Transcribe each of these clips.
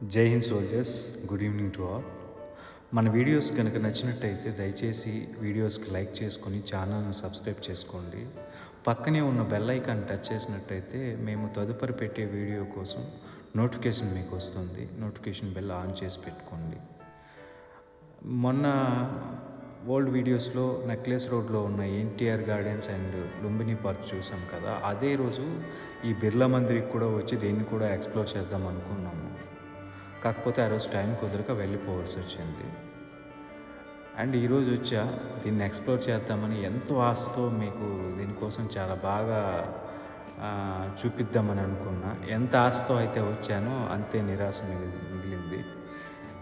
జై Hind soldiers good evening to all మన videos కనుక నచ్చినట్టయితే దయచేసి వీడియోస్కి లైక్ చేసుకొని ఛానల్ని సబ్స్క్రైబ్ చేసుకోండి. పక్కనే ఉన్న బెల్ ఐకాన్ టచ్ చేసినట్టయితే మేము తదుపరి పెట్టే వీడియో కోసం నోటిఫికేషన్ మీకు వస్తుంది. నోటిఫికేషన్ బెల్ ఆన్ చేసి పెట్టుకోండి. మొన్న ఓల్డ్ వీడియోస్లో నెక్లెస్ రోడ్లో ఉన్న NTR gardens and Lumbini park చూసాం కదా అదే రోజు ఈ బిర్లా మందిరికి కూడా వచ్చి దీన్ని కూడా ఎక్స్ప్లోర్ చేద్దాం అనుకున్నాము. కాకపోతే ఆ రోజు టైం కుదరక వెళ్ళిపోవాల్సి వచ్చింది. అండ్ ఈరోజు వచ్చా దీన్ని ఎక్స్ప్లోర్ చేద్దామని ఎంతో ఆశతో మీకు దీనికోసం చాలా బాగా చూపిద్దామని అనుకున్నా. ఎంత ఆశతో అయితే వచ్చానో అంతే నిరాశ మిగిలి మిగిలింది.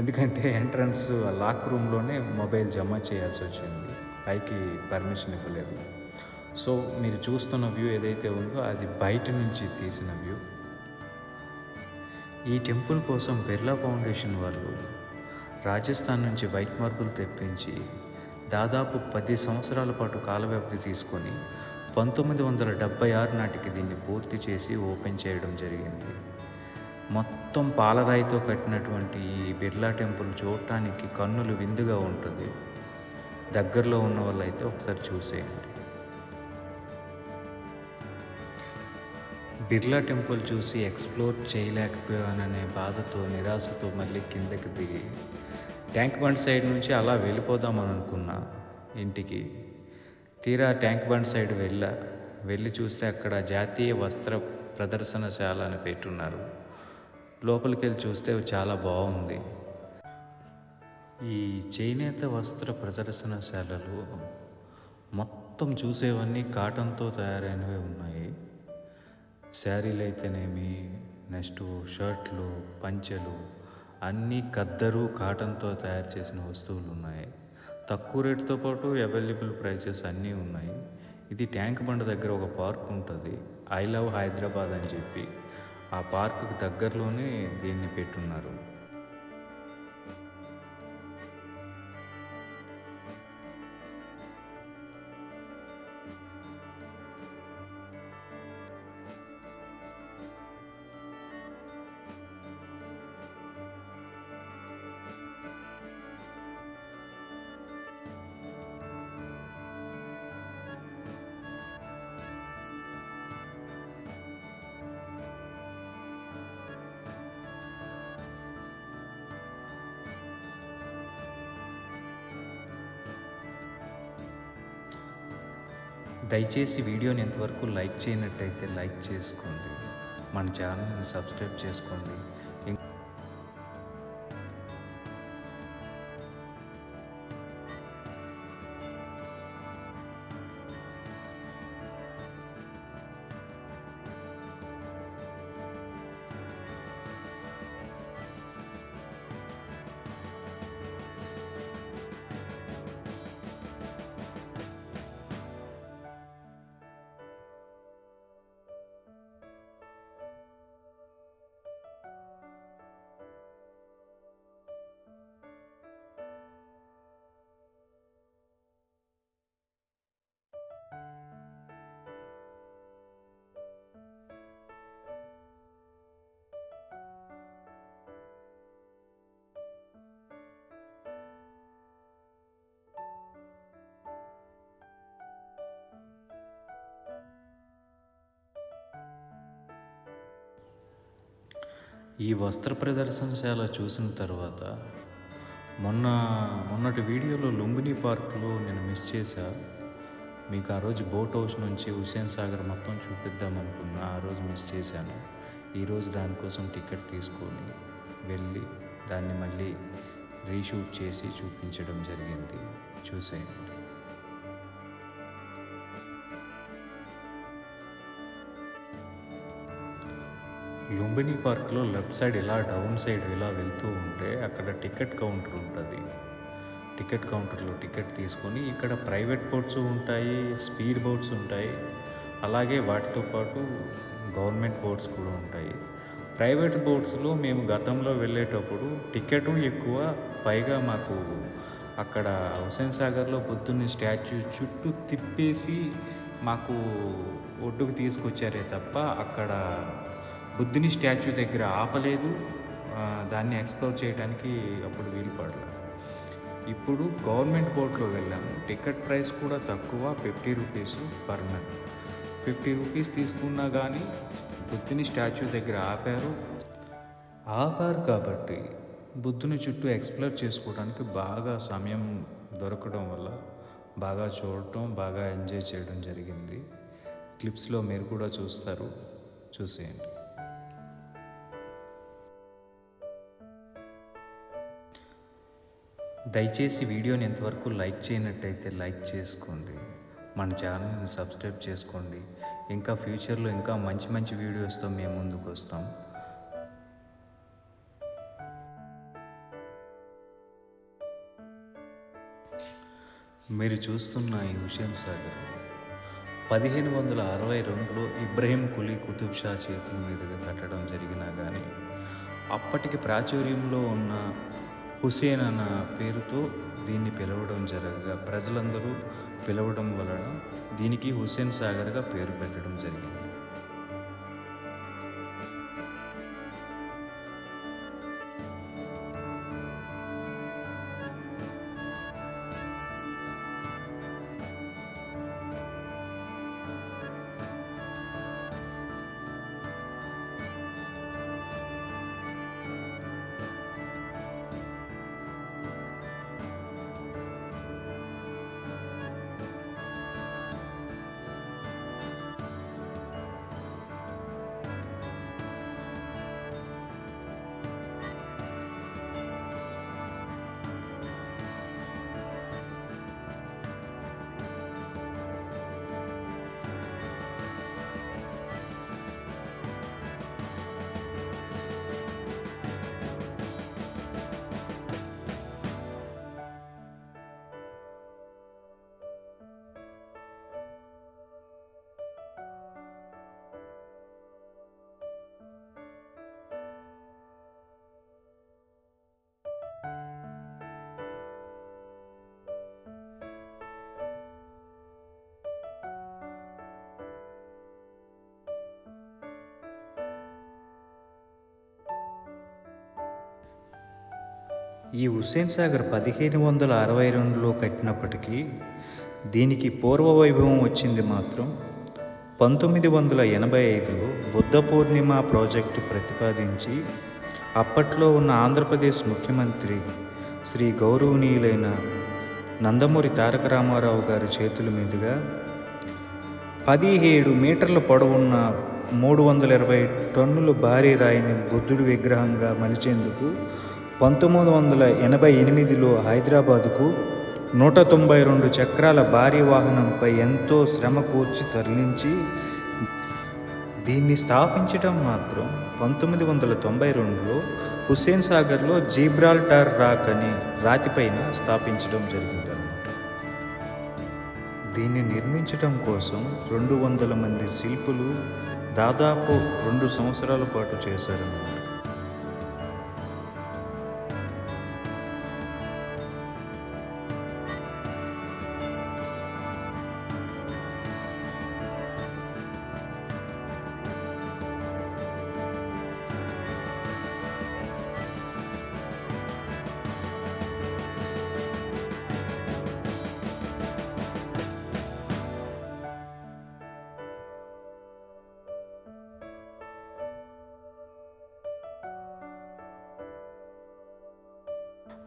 ఎందుకంటే ఎంట్రన్స్ లాక్ రూమ్లోనే మొబైల్ జమ చేయాల్సి వచ్చింది. పైకి పర్మిషన్ ఇవ్వలేదు. సో మీరు చూస్తున్న వ్యూ ఏదైతే ఉందో అది బయట నుంచి తీసిన వ్యూ. ఈ టెంపుల్ కోసం బిర్లా ఫౌండేషన్ వాళ్ళు రాజస్థాన్ నుంచి వైట్ మార్బుల్ తెప్పించి దాదాపు పది సంవత్సరాల పాటు కాల వ్యవధి తీసుకొని పంతొమ్మిది వందల డెబ్బై ఆరు నాటికి దీన్ని పూర్తి చేసి ఓపెన్ చేయడం జరిగింది. మొత్తం పాలరాయితో కట్టినటువంటి ఈ బిర్లా టెంపుల్ చూడటానికి కన్నులు విందుగా ఉంటుంది. దగ్గరలో ఉన్న వాళ్ళైతే ఒకసారి చూసేయండి. బిర్లా టెంపుల్ చూసి ఎక్స్ప్లోర్ చేయలేకపోయాననే బాధతో నిరాశతో మళ్ళీ కిందకి దిగి ట్యాంక్ బండ్ సైడ్ నుంచి అలా వెళ్ళిపోదామని అనుకున్నా. ఇంటికి తీరా ట్యాంక్ బండ్ సైడ్ వెళ్ళా వెళ్ళి చూస్తే అక్కడ జాతీయ వస్త్ర ప్రదర్శనశాల అని పెట్టున్నారు. లోపలికి వెళ్ళి చూస్తే చాలా బాగుంది. ఈ చేనేత వస్త్ర ప్రదర్శనశాలలు మొత్తం చూసేవన్నీ కాటన్తో తయారైనవి ఉన్నాయి. శారీలు అయితేనేమి నెక్స్ట్ షర్ట్లు పంచెలు అన్నీ కద్దరు కాటన్తో తయారు చేసిన వస్తువులు ఉన్నాయి తక్కువ రేటుతో పాటు అవైలబుల్ ప్రైసెస్ అన్నీ ఉన్నాయి. ఇది ట్యాంక్ బండ దగ్గర ఒక పార్క్ ఉంటుంది. ఐ లవ్ హైదరాబాద్ అని చెప్పి ఆ పార్కుకి దగ్గరలోనే దీన్ని పెట్టున్నారు. దయచేసి వీడియోని ఎంతవరకు లైక్ చేయనట్టయితే లైక్ చేసుకోండి. మన ఛానల్ని సబ్స్క్రైబ్ చేసుకోండి. ఈ వస్త్ర ప్రదర్శనశాల చూసిన తర్వాత మొన్న మొన్నటి వీడియోలో లుంబిని పార్క్లో నేను మిస్ చేశా. మీకు ఆ రోజు బోట్ హౌస్ నుంచి హుస్సేన్ సాగర్ మొత్తం చూపిద్దాం అనుకున్నా. ఆ రోజు మిస్ చేశాను. ఈరోజు దానికోసం టికెట్ తీసుకొని వెళ్ళి దాన్ని మళ్ళీ రీషూట్ చేసి చూపించడం జరిగింది. చూసేయండి. లుంబిని పార్క్లో లెఫ్ట్ సైడ్ ఇలా డౌన్ సైడ్ ఇలా వెళ్తూ ఉంటే అక్కడ టికెట్ కౌంటర్ ఉంటుంది. టికెట్ కౌంటర్లో టికెట్ తీసుకొని ఇక్కడ ప్రైవేట్ బోట్స్ ఉంటాయి స్పీడ్ బోట్స్ ఉంటాయి. అలాగే వాటితో పాటు గవర్నమెంట్ బోట్స్ కూడా ఉంటాయి. ప్రైవేట్ బోట్స్లో మేము గతంలో వెళ్ళేటప్పుడు టికెట్ ఎక్కువ పైగా మాకు అక్కడ హుసేన్ సాగర్లో బుద్ధుని స్టాచ్యూ చుట్టూ తిప్పేసి మాకు ఒడ్డుకు తీసుకొచ్చారే తప్ప అక్కడ బుద్ధుని స్టాచ్యూ దగ్గర ఆపలేదు. దాన్ని ఎక్స్ప్లోర్ చేయడానికి అప్పుడు వీలు పడలేదు. ఇప్పుడు గవర్నమెంట్ బోట్లో వెళ్ళాము టికెట్ ప్రైస్ కూడా తక్కువ fifty rupees per men fifty rupees తీసుకున్నా కానీ బుద్ధిని స్టాచ్యూ దగ్గర ఆపారు. ఆపారు కాబట్టి బుద్ధుని చుట్టూ ఎక్స్ప్లోర్ చేసుకోవడానికి బాగా సమయం దొరకడం వల్ల బాగా చూడటం బాగా ఎంజాయ్ చేయడం జరిగింది. క్లిప్స్లో మీరు కూడా చూస్తారు. చూసేయండి. దయచేసి వీడియోని ఎంతవరకు లైక్ చేయనట్టయితే లైక్ చేసుకోండి. మన ఛానల్ని సబ్స్క్రైబ్ చేసుకోండి. ఇంకా ఫ్యూచర్లో ఇంకా మంచి మంచి వీడియోస్తో మేము ముందుకు వస్తాం. మీరు చూస్తున్న ఈ హుషేన్ సాగర్ పదిహేను వందల అరవై రెండులో ఇబ్రహీం కులీ కుతుబ్ షా చేతుల మీదుగా కట్టడం జరిగినా కానీ అప్పటికి ప్రాచుర్యంలో ఉన్న హుసేన్ అన్న పేరుతో దీన్ని పిలవడం జరగగా ప్రజలందరూ పిలవడం వలన దీనికి హుసేన్ సాగర్గా పేరు పెట్టడం జరిగింది. ఈ హుస్సేన్ సాగర్ పదిహేను వందల అరవై రెండులో కట్టినప్పటికీ దీనికి పూర్వ వైభవం వచ్చింది మాత్రం పంతొమ్మిది వందల ఎనభై ఐదులో బుద్ధ పూర్ణిమ ప్రాజెక్టు ప్రతిపాదించి అప్పట్లో ఉన్న ఆంధ్రప్రదేశ్ ముఖ్యమంత్రి శ్రీ గౌరవనీయులైన నందమూరి తారక రామారావు గారి చేతుల మీదుగా పదిహేడు మీటర్ల పొడవున్న మూడు వందల ఇరవై టన్నుల భారీ రాయిని బుద్ధుడి విగ్రహంగా మలిచేందుకు పంతొమ్మిది వందల ఎనభై ఎనిమిదిలో హైదరాబాదుకు నూట తొంభై రెండు చక్రాల భారీ వాహనంపై ఎంతో శ్రమ కూర్చి తరలించి దీన్ని స్థాపించడం మాత్రం పంతొమ్మిది వందల తొంభై రెండులో హుస్సేన్ సాగర్లో జీబ్రాల్టార్ రాక్ అనే రాతిపైన స్థాపించడం జరిగింది అన్నమాట దీన్ని నిర్మించడం కోసం రెండు వందల మంది శిల్పులు దాదాపు రెండు సంవత్సరాల పాటు చేశారన్నమాట.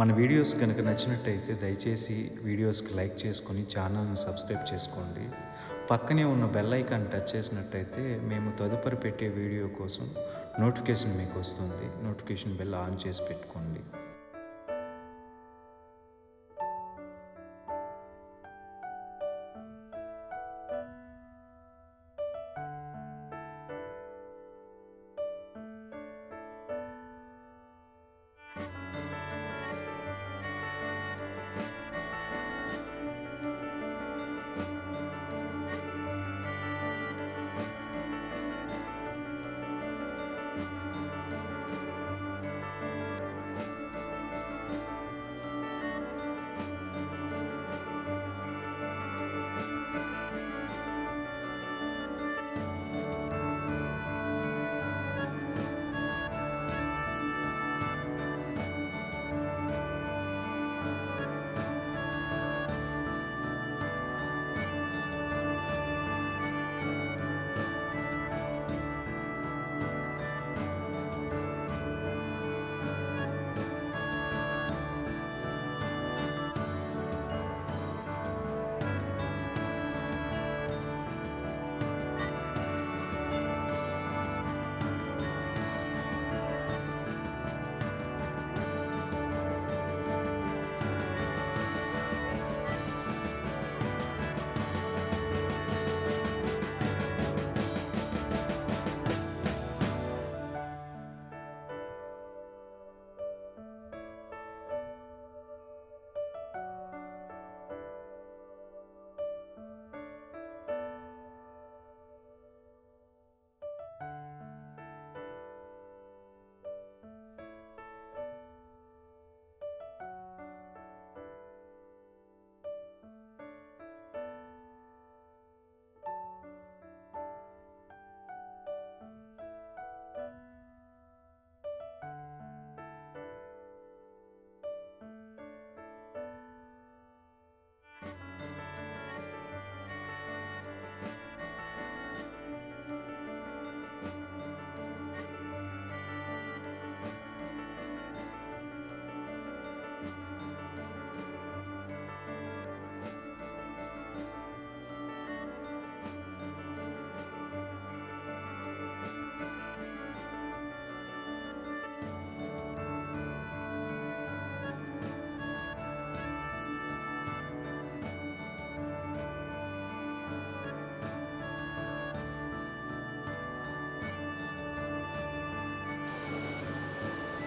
మన వీడియోస్ కనుక నచ్చినట్టయితే దయచేసి వీడియోస్కి లైక్ చేసుకొని ఛానల్ని సబ్స్క్రైబ్ చేసుకోండి. పక్కనే ఉన్న బెల్ ఐకాన్ టచ్ చేసినట్టయితే మేము తదుపరి పెట్టే వీడియో కోసం నోటిఫికేషన్ మీకు వస్తుంది. నోటిఫికేషన్ బెల్ ఆన్ చేసి పెట్టుకోండి.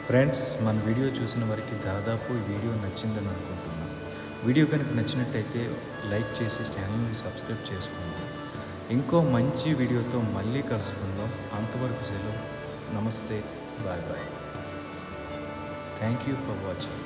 ఫ్రెండ్స్ మన వీడియో చూసిన వారికి దాదాపు ఈ వీడియో నచ్చిందని అనుకుంటున్నాను. వీడియో కనుక నచ్చినట్టయితే లైక్ చేసి ఛానల్ని సబ్స్క్రైబ్ చేసుకోండి. ఇంకో మంచి వీడియోతో మళ్ళీ కలుసుకుందాం. అంతవరకు సెలవు. నమస్తే. Bye bye. Thank you for watching